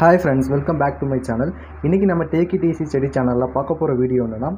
Hi friends welcome back to my channel இன்றைக்கி நம்ம tacky DC செடி சேனலில் பார்க்க போகிற வீடியோ என்னென்னா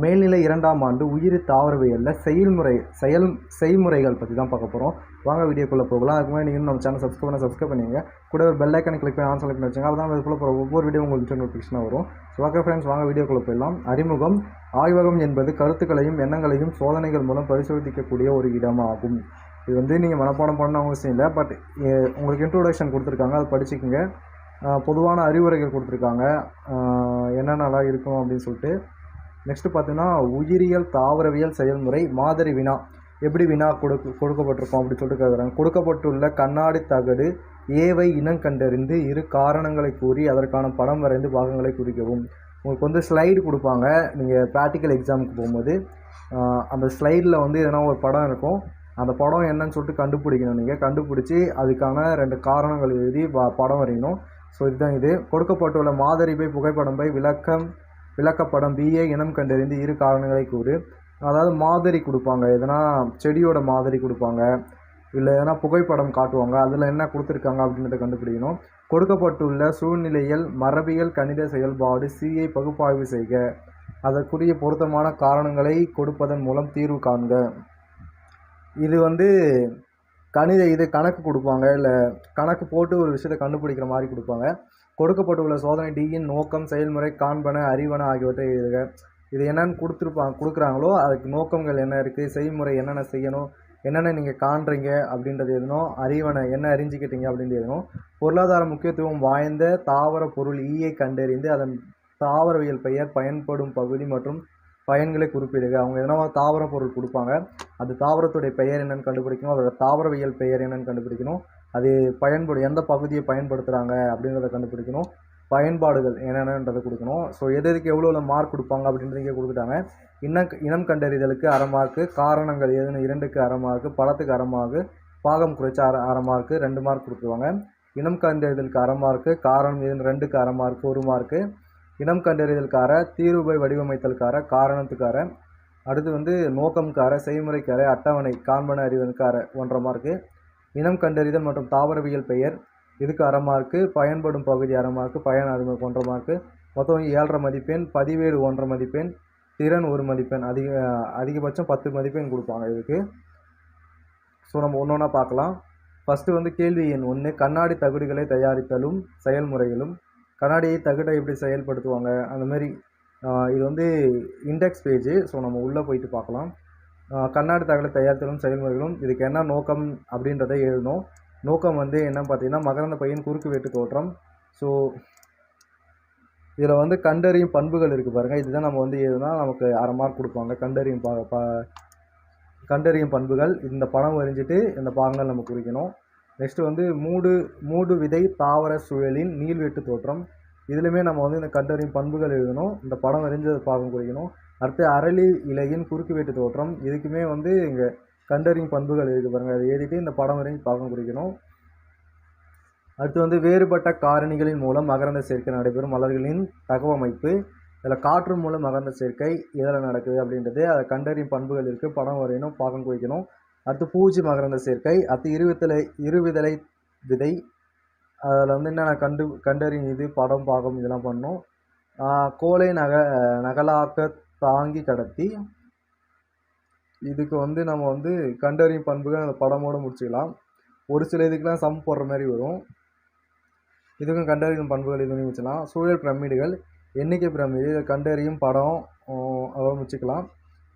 மேல்நிலை இரண்டாம் ஆண்டு உயிரி தாவரவியலில் செயல்முறை செயல் செய்முறைகள் பற்றி தான் பார்க்க போகிறோம் வாங்க வீடியோக்குள்ளே போகலாம். அதுக்கு முன்னாடி நீங்கள் நம்ம சேனல் சப்ஸ்கிரைப் பண்ண சப்ஸ்கிரைப் பண்ணிங்க கூட ஒரு பெல் ஐக்கனை கிளிக் பண்ணி ஆன் செலக்ட் பண்ணி வச்சுங்க. அப்போ தான் இதுக்குள்ளே போகிற ஒவ்வொரு வீடியோ உங்களுக்கு நோட்டிஃபிகேஷனாக வரும். ஸோ ஓகே ஃப்ரெண்ட்ஸ் வாங்க வீடியோக்குள்ளே போயிடலாம். அறிமுகம் ஆய்வகம் என்பது கருத்துக்களையும் எண்ணங்களையும் சோதனைகள் மூலம் பரிசோதிக்கக்கூடிய ஒரு இடமாகும். இது வந்து நீங்கள் மனப்பாடம் பண்ண அவசியம் இல்லை. பட் உங்களுக்கு இன்ட்ரோடக்ஷன் கொடுத்துருக்காங்க. அதை படிச்சுக்கோங்க. பொதுவான அறிவுரைகள் கொடுத்துருக்காங்க. என்னென்னலாம் இருக்கும் அப்படின்னு சொல்லிட்டு. நெக்ஸ்ட்டு பார்த்தீங்கன்னா உயிரியல் தாவரவியல் செயல்முறை மாதிரி வினா. எப்படி வினா கொடுக்க கொடுக்கப்பட்டிருக்கோம் அப்படின்னு சொல்லிட்டு கேட்குறாங்க கொடுக்கப்பட்டுள்ள கண்ணாடி தகடு ஏவை இனம் கண்டறிந்து இரு காரணங்களை கூறி அதற்கான படம் வரைந்து பாகங்களை குறிக்கவும். உங்களுக்கு வந்து ஸ்லைடு கொடுப்பாங்க. நீங்கள் ப்ராக்டிக்கல் எக்ஸாமுக்கு போகும்போது அந்த ஸ்லைடில் வந்து எதனா ஒரு படம் இருக்கும். அந்த படம் என்னன்னு சொல்லிட்டு கண்டுபிடிக்கணும் நீங்கள் கண்டுபிடிச்சி அதுக்கான ரெண்டு காரணங்கள் எழுதி படம் வரையணும். ஸோ இதுதான் இது. கொடுக்கப்பட்டுள்ள மாதிரி பை புகைப்படம் பை விளக்கம் விளக்கப்படம் பிஏ இனம் கண்டறிந்து இரு காரணங்களை கூறு. அதாவது மாதிரி கொடுப்பாங்க. எதனா செடியோட மாதிரி கொடுப்பாங்க. இல்லை எதனா புகைப்படம் காட்டுவாங்க. அதில் என்ன கொடுத்துருக்காங்க அப்படின்றத கண்டுபிடிக்கணும். கொடுக்கப்பட்டுள்ள சூழ்நிலையில் மரபியல் கணித செயல்பாடு சிஐ பகுப்பாய்வு செய்க. அதற்குரிய பொருத்தமான காரணங்களை கொடுப்பதன் மூலம் தீர்வு காண்க. இது வந்து கணித இது கணக்கு கொடுப்பாங்க இல்லை கணக்கு போட்டு ஒரு விஷயத்தை கண்டுபிடிக்கிற மாதிரி கொடுப்பாங்க. கொடுக்கப்பட்டுள்ள சோதனை டியின் நோக்கம் செயல்முறை காண்பன அறிவன ஆகியவற்றை எழுதுக. இது என்னென்னு கொடுத்துருப்பாங்க கொடுக்குறாங்களோ அதுக்கு நோக்கங்கள் என்ன இருக்குது செய்முறை என்னென்ன செய்யணும் என்னென்ன நீங்கள் காண்றீங்க அப்படின்றது எதுனோ அறிவனை என்ன அறிஞ்சிக்கிட்டீங்க அப்படின்றது எதுனோ பொருளாதார முக்கியத்துவம் வாய்ந்த தாவர பொருள் e ஈயை கண்டறிந்து அதன் தாவரவியல் பெயர் பயன்படும் பகுதி மற்றும் பயன்களை குறிப்பிடுக. அவங்க எதனா தாவர பொருள் கொடுப்பாங்க. அது தாவரத்துடைய பெயர் என்னென்னு கண்டுபிடிக்கணும். அதோட தாவரவியல் பெயர் என்னென்னு கண்டுபிடிக்கணும். அது பயன்படு எந்த பகுதியை பயன்படுத்துகிறாங்க அப்படின்றத கண்டுபிடிக்கணும். பயன்பாடுகள் என்னென்னன்றதை கொடுக்கணும். ஸோ எது எதுக்கு எவ்வளோ மார்க் கொடுப்பாங்க அப்படின்றத இங்கே கொடுத்துட்டாங்க. இனம் இனம் கண்டறிதலுக்கு அரை மார்க்கு காரணங்கள் எதுன்னு இரண்டுக்கு அரை மார்க்கு பழத்துக்கு அரை மார்க்கு பாகம் குறைச்ச அரை அரை மார்க்கு ரெண்டு மார்க் கொடுத்துருவாங்க. இனம் கண்டறிதலுக்கு அரை மார்க்கு காரணம் எதுன்னு ரெண்டுக்கு அரை மார்க்கு ஒரு மார்க்கு இனம் கண்டறிதல்கார தீர்வை வடிவமைத்தல்கார காரணத்துக்கார. அடுத்து வந்து நோக்கம்கார செய்முறைக்கார அட்டவணை காண்பன அறிவனுக்கார ஒன்றரை மார்க்கு இனம் கண்டறிதல் மற்றும் தாவரவியல் பெயர் இதுக்கு அரை மார்க்கு பயன்படும் பகுதி அரை மார்க்கு பயன் அறிமுக ஒன்றரை மார்க்கு மொத்தம் ஏழரை மதிப்பெண் பதிவேடு ஒன்றரை மதிப்பெண் திறன் ஒரு மதிப்பெண் அதிக அதிகபட்சம் பத்து மதிப்பெண் கொடுப்பாங்க இதுக்கு. ஸோ நம்ம ஒன்று ஒன்றா பார்க்கலாம். ஃபஸ்ட்டு வந்து கேள்வி எண் ஒன்று கண்ணாடி தகுடுகளை தயாரித்தலும் செயல்முறைகளும் கண்ணாடியை தகடை எப்படி செயல்படுத்துவாங்க அந்த மாதிரி இது வந்து இண்டெக்ஸ் பேஜு ஸோ நம்ம உள்ளே போயிட்டு பார்க்கலாம். கண்ணாடி தகடை தயாரித்தலும் செயல்முறைகளும் இதுக்கு என்ன நோக்கம் அப்படின்றத எழுதணும். நோக்கம் வந்து என்னன்னு பார்த்தீங்கன்னா மகரந்த பையன் குறுக்கு வெட்டு தோற்றம். ஸோ இதில் வந்து கண்டறியும் பண்புகள் இருக்குது பாருங்கள் இதுதான் நம்ம வந்து எழுதுனா நமக்கு அரை மார்க் கொடுப்பாங்க. கண்டறியும் பா ப கண்டறியும் பண்புகள். இந்த படம் வரைஞ்சிட்டு இந்த பாகங்கள் நம்ம குறிக்கணும். நெக்ஸ்ட்டு வந்து மூடு மூடு விதை தாவர சூழலின் நீள்வெட்டு தோற்றம். இதுலையுமே நம்ம வந்து இந்த கண்டறியும் பண்புகள் எழுதணும். இந்த படம் வரைஞ்சது பாகம் குறிக்கணும். அடுத்து அரளி இலையின் குறுக்கு வெட்டு தோற்றம். இதுக்குமே வந்து இங்கே கண்டறியும் பண்புகள் இருக்குது பாருங்கள் அதை எழுதிட்டு இந்த படம் வரைஞ்சு பாகம் குறிக்கணும். அடுத்து வந்து வேறுபட்ட காரணிகளின் மூலம் மகரந்த சேர்க்கை நடைபெறும் மலர்களின் தகவமைப்பு. இதில் காற்று மூலம் மகரந்த சேர்க்கை இதில் நடக்குது அப்படின்றது அதை கண்டறியும் பண்புகள் இருக்குது படம் வரையணும் பாகம் குறிக்கணும். அடுத்து பூச்சி மகரந்த சேர்க்கை. அடுத்து இருவித்தலை இருவிதலை விதை. அதில் வந்து என்னென்ன கண்டு கண்டறியும் இது படம் பாகம் இதெல்லாம் பண்ணும். கோலை நக நகலாக்க தாங்கி கடத்தி. இதுக்கு வந்து நம்ம வந்து கண்டறியும் பண்புகள் அந்த படமோடு முடிச்சுக்கலாம். ஒரு சில இதுக்கெலாம் சம் போடுற மாதிரி வரும். இதுக்கும் கண்டறியும் பண்புகள் இதுவும் வச்சுக்கலாம் சூழல் பிரமிடுகள் எண்ணிக்கை பிரமிடு இதை கண்டறியும் படம் அதை முடிச்சுக்கலாம்.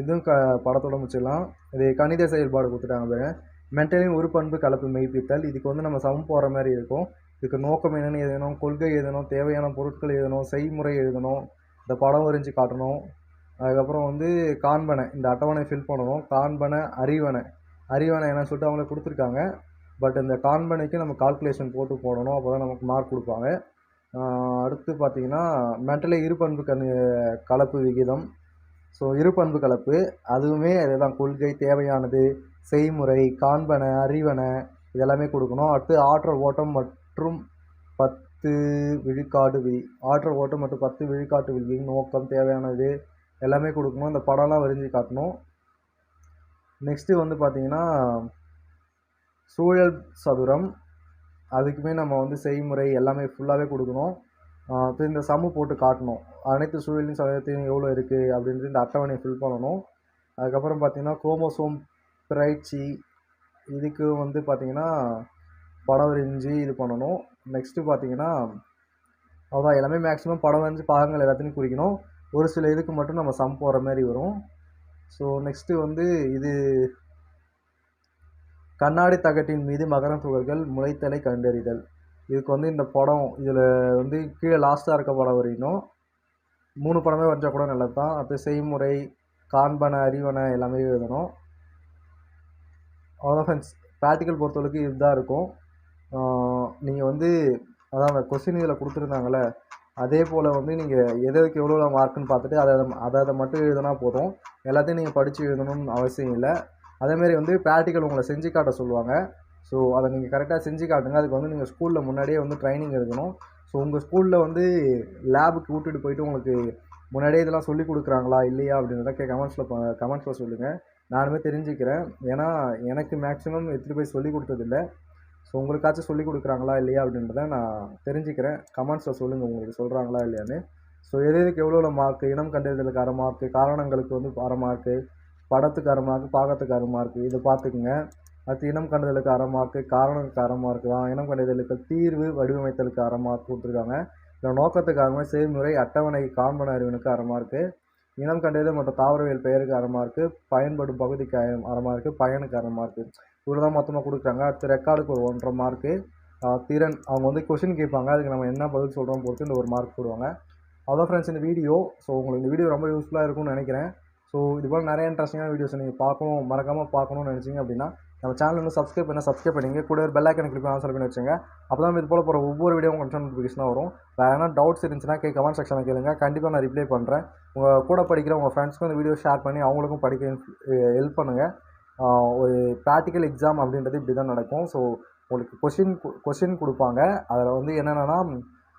இதுவும் க படத்தோட முடிச்சிடலாம். இது கணித செயல்பாடு கொடுத்துட்டாங்க பாருங்க. மென்டலின் ஒரு பண்பு கலப்பு மெய்ப்பித்தல். இதுக்கு வந்து நம்ம சமம் போடுற மாதிரி இருக்கும். இதுக்கு நோக்கம் என்னென்னு எழுதணும் கொள்கை எழுதணும் தேவையான பொருட்கள் எழுதணும் செய்முறை எழுதணும் இந்த படம் வரைஞ்சி காட்டணும். அதுக்கப்புறம் வந்து காண்பனை இந்த அட்டவணை ஃபில் பண்ணணும். காண்பனை அறிவனை அறிவனை என்ன சொல்லிட்டு அவங்களே கொடுத்துருக்காங்க. பட் இந்த காண்பனைக்கு நம்ம கால்குலேஷன் போட்டு போடணும். அப்போ தான் நமக்கு மார்க் கொடுப்பாங்க. அடுத்து பார்த்திங்கன்னா மென்டலி இருபண்பு கண் கலப்பு விகிதம். ஸோ இருபண்பு கலப்பு. அதுவுமே அதுதான். கொள்கை தேவையானது செய்முறை காண்பனை அறிவனை இதெல்லாமே கொடுக்கணும். அடுத்து ஆற்றல் ஓட்டம் மற்றும் பத்து விழுக்காடு விதி ஆற்றல் ஓட்டம் மற்றும் பத்து விழுக்காட்டு விதியின் நோக்கம் தேவையானது எல்லாமே கொடுக்கணும். இந்த படம்லாம் வரைஞ்சி காட்டணும். நெக்ஸ்ட்டு வந்து பார்த்திங்கன்னா சூழல் சதுரம். அதுக்குமே நம்ம வந்து செய்முறை எல்லாமே ஃபுல்லாகவே கொடுக்கணும். இப்போ இந்த சம்மு போட்டு காட்டணும். அனைத்து சூழலையும் சதவீதத்தையும் எவ்வளோ இருக்குது அப்படின்றது இந்த அட்டவணையை ஃபில் பண்ணணும். அதுக்கப்புறம் பார்த்திங்கன்னா குரோமோசோம் பிரைச்சி இதுக்கு வந்து பார்த்திங்கன்னா படம் வரைஞ்சி இது பண்ணணும். நெக்ஸ்ட்டு பார்த்தீங்கன்னா அதான் எல்லாமே மேக்ஸிமம் படம் வரைஞ்சி பாகங்கள் எல்லாத்தையும் குறிக்கணும். ஒரு சில இதுக்கு மட்டும் நம்ம சம் போடுற மாதிரி வரும். ஸோ நெக்ஸ்ட்டு வந்து இது கண்ணாடி தகட்டின் மீது மகரம் துகள்கள் முளைத்தலை கண்டறிதல். இதுக்கு வந்து இந்த படம் இதில் வந்து கீழே லாஸ்ட்டாக இருக்க படம் வரையணும் மூணு படமே வரைஞ்சா கூட நல்லது தான் அடுத்து செய்முறை காண்பன அறிவன எல்லாமே எழுதணும். அவ்வளோதான் ஃப்ரெண்ட்ஸ் ப்ராக்டிக்கல் பொறுத்தளவுக்கு இதுதான் இருக்கும். நீங்கள் வந்து அதான் அந்த கொஸ்டின் இதில் கொடுத்துருந்தாங்கள அதே போல் வந்து நீங்கள் எது எதுக்கு எவ்வளோ மார்க்குன்னு பார்த்துட்டு அதை அதை அதை அதை மட்டும் எழுதுனா போதும். எல்லாத்தையும் நீங்கள் படித்து எழுதணும்னு அவசியம் இல்லை. அதேமாரி வந்து ப்ராக்டிக்கல் உங்களை செஞ்சு காட்ட சொல்லுவாங்க. ஸோ அதை நீங்கள் கரெக்டாக செஞ்சு காட்டுங்க. அதுக்கு வந்து நீங்கள் ஸ்கூலில் முன்னாடியே வந்து ட்ரைனிங் எடுக்கணும். ஸோ உங்கள் ஸ்கூலில் வந்து லேபுக்கு கூட்டிகிட்டு போயிட்டு உங்களுக்கு முன்னாடியே இதெல்லாம் சொல்லி கொடுக்குறாங்களா இல்லையா அப்படின்றத கே கமெண்ட்ஸில் கமெண்ட்ஸில் சொல்லுங்கள் நானுமே தெரிஞ்சுக்கிறேன். ஏன்னா எனக்கு மேக்ஸிமம் எடுத்துகிட்டு போய் சொல்லி கொடுத்ததில்ல. ஸோ உங்களுக்காச்சும் சொல்லி கொடுக்குறாங்களா இல்லையா அப்படின்றத நான் தெரிஞ்சுக்கிறேன். கமெண்ட்ஸில் சொல்லுங்கள் உங்களுக்கு சொல்கிறாங்களா இல்லையான்னு. ஸோ எது எதுக்கு எவ்வளோ மார்க்கு இனம் கண்டறிதலுக்கு அரை மார்க்கு காரணங்களுக்கு வந்து அரை மார்க்கு படத்துக்கு அரை மார்க்கு பாகத்துக்கு அரை மார்க்கு இதை பார்த்துக்குங்க. அடுத்து இனம் கண்டதலுக்கு அரை மார்க்கு காரணத்துக்கு அரை மார்க்கு தான் இனம் கண்டதலுக்கு தீர்வு வடிவமைத்தலுக்கு அரை மார்க் கொடுத்துருக்காங்க இல்லை நோக்கத்துக்காக அட்டவணை காண்பன அறிவனுக்கு அரை மார்க்கு இனம் கண்டறிதல் மற்றும் தாவரவியல் பெயருக்கு அரை மார்க்கு பயன்படும் பகுதிக்கு அரை- அரை மார்க்கு பயனுக்கு அரை மார்க்கு இவ்வளோ தான் மொத்தமாக கொடுக்குறாங்க. அடுத்து ரெக்கார்டுக்கு ஒரு ஒன்றரை மார்க்கு. திறன். அவங்க வந்து கொஷின் கேட்பாங்க. அதுக்கு நம்ம என்ன பதில் சொல்கிறோம் பொறுத்து இந்த ஒரு மார்க் போடுவாங்க. அதான் ஃப்ரெண்ட்ஸ் இந்த வீடியோ. ஸோ உங்களுக்கு இந்த வீடியோ ரொம்ப யூஸ்ஃபுல்லாக இருக்கும்னு நினைக்கிறேன். ஸோ இது போல் நிறைய இன்ட்ரெஸ்டிங்கான வீடியோஸ் நீங்கள் பார்க்கணும் மறக்காமல் பார்க்கணும்னு நினச்சிங்க அப்படின்னா நம்ம சேனல் வந்து சப்ஸ்கிரைப் பண்ண சப்ஸ்கிரைப் பண்ணிங்க. கூட ஒரு பெல் ஐக்கன் கிளிக் ஆன்சர் பண்ணி வச்சுங்க. அப்போ தான் இது போல் போகிற ஒவ்வொரு வீடியோ உங்களுக்கு நோட்டிஃபிகேஷனாக வரும். வேறு எதனா டவுட்ஸ் இருந்துச்சுன்னா கே கமெண்ட் செக்ஷனில் கேளுங்க. கண்டிப்பாக நான் ரிப்ளை பண்ணுறேன் உங்கள் கூட படிக்கிற உங்கள் ஃப்ரெண்ட்ஸ்க்கும் இந்த வீடியோ ஷேர் பண்ணி அவங்களுக்கும் படிக்க ஹெல்ப் பண்ணுங்கள் ஒரு ப்ராக்டிக்கல் எக்ஸாம் அப்படின்றது இப்படி தான் நடக்கும். ஸோ உங்களுக்கு கொஷின் கொஷின் கொடுப்பாங்க. அதில் வந்து என்னென்னா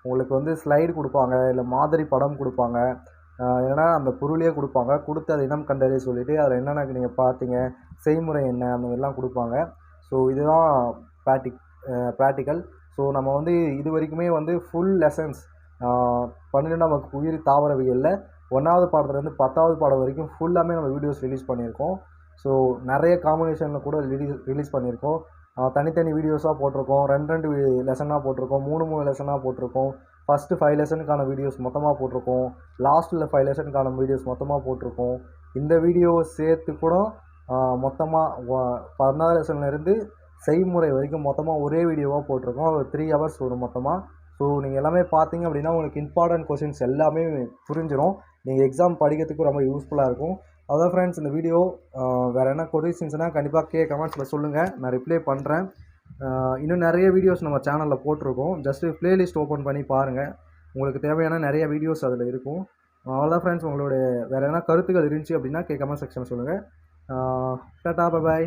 உங்களுக்கு வந்து ஸ்லைடு கொடுப்பாங்க. இல்லை மாதிரி படம் கொடுப்பாங்க. ஆஹ் அந்த பொருளையே கொடுப்பாங்க. கொடுத்து அதை இனம் கண்டறிய சொல்லிவிட்டு அதில் என்னென்ன நீங்கள் பார்த்தீங்க செய்முறை என்ன அந்த மாதிரிலாம் கொடுப்பாங்க. ஸோ இதுதான் ப்ராக்டிக் ப்ராக்டிக்கல் ஸோ நம்ம வந்து இது வரைக்குமே வந்து ஃபுல் லெசன்ஸ் பன்னிரெண்டாம் வகுப்பு உயிர் தாவரவியலில் ஒன்றாவது பாடத்துலேருந்து பத்தாவது பாடம் வரைக்கும் ஃபுல்லாமே நம்ம வீடியோஸ் ரிலீஸ் பண்ணியிருக்கோம். ஸோ நிறைய காம்பினேஷனில் கூட ரிலீஸ் ரிலீஸ் பண்ணியிருக்கோம். தனித்தனி வீடியோஸாக போட்டிருக்கோம். ரெண்டு ரெண்டு லெசனாக போட்டிருக்கோம். மூணு மூணு லெசனாக போட்டிருக்கோம். ஃபஸ்ட்டு ஃபைவ் லெசனுக்கான வீடியோஸ் மொத்தமாக போட்டிருக்கோம். லாஸ்ட்டில் ஃபைவ் லெசனுக்கான வீடியோஸ் மொத்தமாக போட்டிருக்கோம். இந்த வீடியோ சேர்த்து கூட மொத்தமாக பதினாறு லெசன்லேருந்து செய்முறை வரைக்கும் மொத்தமாக ஒரே வீடியோவாக போட்டிருக்கோம். ஒரு த்ரீ ஹவர்ஸ் வரும் மொத்தமாக ஸோ நீங்கள் எல்லாமே பார்த்தீங்க அப்படின்னா உங்களுக்கு இம்பார்ட்டன்ட் கொஷின்ஸ் எல்லாமே புரிஞ்சிடும் நீங்கள் எக்ஸாம் படிக்கிறதுக்கு ரொம்ப யூஸ்ஃபுல்லாக இருக்கும். அதான் ஃப்ரெண்ட்ஸ் இந்த வீடியோ வேறு என்ன கொஷின்ஸ்னால் கண்டிப்பாக கே கமெண்ட்ஸில் சொல்லுங்கள் நான் ரிப்ளை பண்ணுறேன் இன்னும் நிறைய வீடியோஸ் நம்ம சேனலில் போட்டிருக்கோம். ஜஸ்ட்டு ப்ளேலிஸ்ட் ஓப்பன் பண்ணி பாருங்கள் உங்களுக்கு தேவையான நிறைய வீடியோஸ் அதில் இருக்கும். அவ்வளோதான் ஃப்ரெண்ட்ஸ் உங்களுடைய வேறு எதனா கருத்துக்கள் இருந்துச்சு அப்படின்னா கே கமெண்ட் செக்ஷனில் சொல்லுங்கள் tata bye